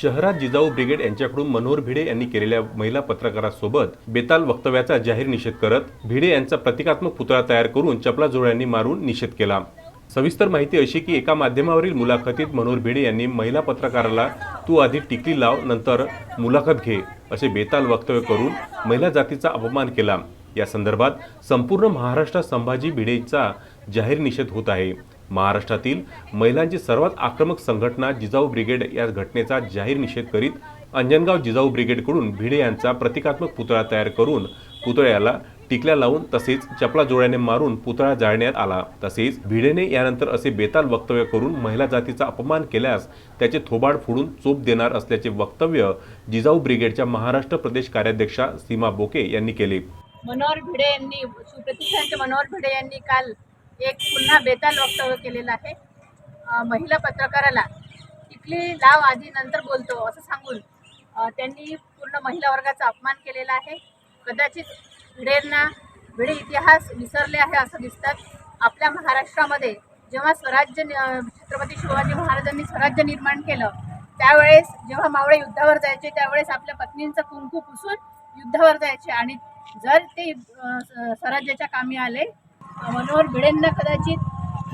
शहरात जिजाऊ ब्रिगेड यांच्याकडून मनोहर भिडे यांनी केलेल्या महिला पत्रकारासोबत बेताल वक्तव्याचा जाहीर निषेध करत भिडे यांचा प्रतिकात्मक पुतळा तयार करून चपला जोड्यांनी मारून निषेध केला. सविस्तर माहिती अशी की एका माध्यमावरील मुलाखतीत मनोहर भिडे यांनी महिला पत्रकाराला तू आधी टिकली लाव नंतर मुलाखत घे असे बेताल वक्तव्य करून महिला जातीचा अपमान केला. या संदर्भात संपूर्ण महाराष्ट्रात संभाजी भिडेचा जाहीर निषेध होत आहे. महाराष्ट्रातील महिलांची सर्वात आक्रमक संघटना जिजाऊ ब्रिगेड या घटनेचा जाहीर निषेध करीत अंजनगाव जिजाऊ ब्रिगेडकडून भिडे यांचा प्रतिकात्मक पुतळा तयार करून पुतळ्याला टिकल्या लावून तसेच चपला जोड्याने मारून पुतळा जाळण्यात आला. तसेच भिडेने यानंतर असे बेताल वक्तव्य करून महिला जातीचा अपमान केल्यास त्याचे थोबाड फोडून चोप देणार असल्याचे वक्तव्य जिजाऊ ब्रिगेडच्या महाराष्ट्र प्रदेश कार्याध्यक्षा सीमा बोके यांनी केले. मनोहर भिडे यांनी सुप्रतिष्ठानचे मनोहर भिडे यांनी काल एक पुन्हा बेताल वक्तव्य केलेलं आहे. महिला पत्रकाराला टिकली लाव आधी नंतर बोलतो असं सांगून त्यांनी पूर्ण महिला वर्गाचा अपमान केलेला आहे. कदाचित भिडेंना भिडे इतिहास विसरले आहे असं दिसतात. आपल्या महाराष्ट्रामध्ये जेव्हा स्वराज्य छत्रपती शिवाजी महाराजांनी स्वराज्य निर्माण केलं त्यावेळेस जेव्हा मावळे युद्धावर जायचे त्यावेळेस आपल्या पत्नींचं कुंकू पुसून युद्धावर जायचे. आणि जर ते स्वराज्याच्या कामी आले मनोहर भिडेंना कदाचित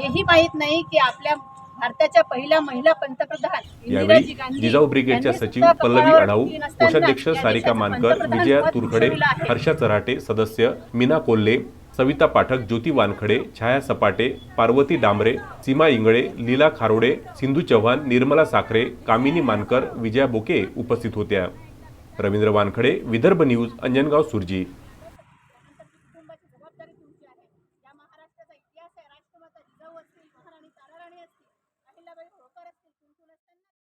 हेही माहीत नाही की आपल्या भारताच्या पहिल्या महिला पंतप्रधान यावेळी जिजाऊ ब्रिगेडच्या सचिव पल्लवी आढाऊ कोषाध्यक्ष सारिका मानकर विजया तुरखडे. हर्षा चराटे सदस्य मीना कोल्हे सविता पाठक ज्योती वानखडे छाया सपाटे पार्वती डांबरे सीमा इंगळे लीला खारोडे सिंधू चव्हाण निर्मला साखरे कामिनी मानकर विजया बोके उपस्थित होत्या रवींद्र वानखडे विदर्भ न्यूज अंजनगाव सुरजी person